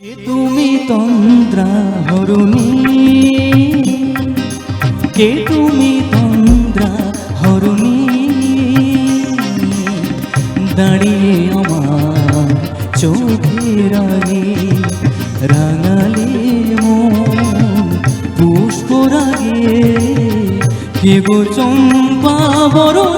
তুমি তন্দ্রা হরণী। কে তুমি তন্দ্রা হরণী। দাঁড়িয়ে আমার চোখের আগে রাঙালে পুষ্প রাগে কে গো চম্পা বরণী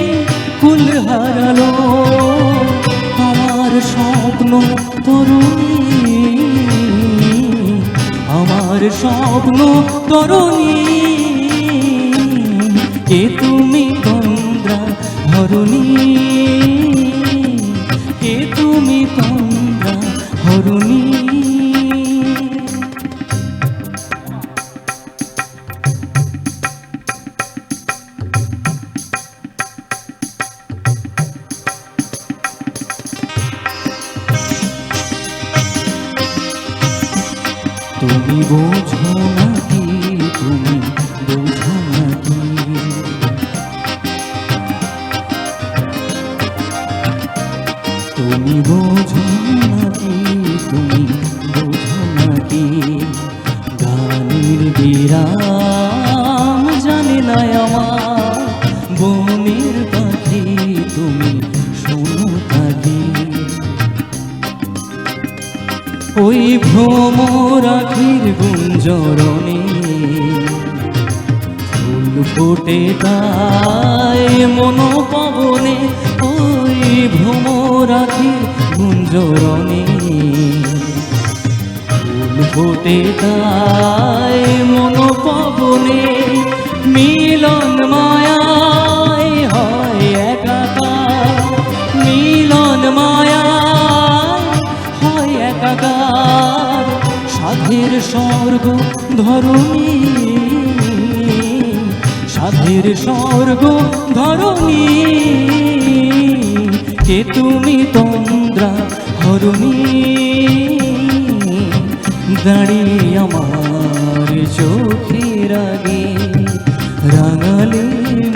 স্বপ্ন তরুণী কে তুমি তন্দ্রা হরণী তুমি বোঝো নাকি তুমি, বোঝো নাকি তুমি বোঝো নাকি তুমি, বোঝো নাকি গানের বিরাম জানে না আমার, বনের পাখি তুমি। ওই ভ্রমরাখির গুঞ্জরণে, ফুল ফোটে তাই মনোপবনে, ওই ভ্রমরাখির গুঞ্জরণে, ফুল ফোটে তাই মনোপবনে, মিলন মায়ায় স্বর্গ ধরণী, সাধের স্বর্গ ধরণী, কে তুমি তন্দ্রা হরণী? দাঁড়িয়ে আমার চোখের আগে রাঙালে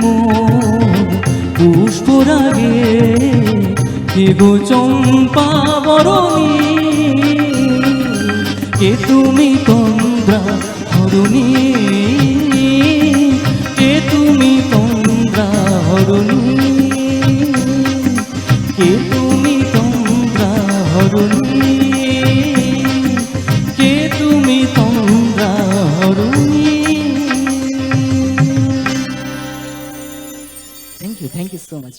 মোর পুষ্প রাগে কে গো চম্পা বরণী। কে তুমি তন্দ্রা হরণী, কে তুমি তন্দ্রা হরণী, কে তুমি তন্দ্রা হরণী, কে তুমি তন্দ্রা হরণী। Thank you thank you so much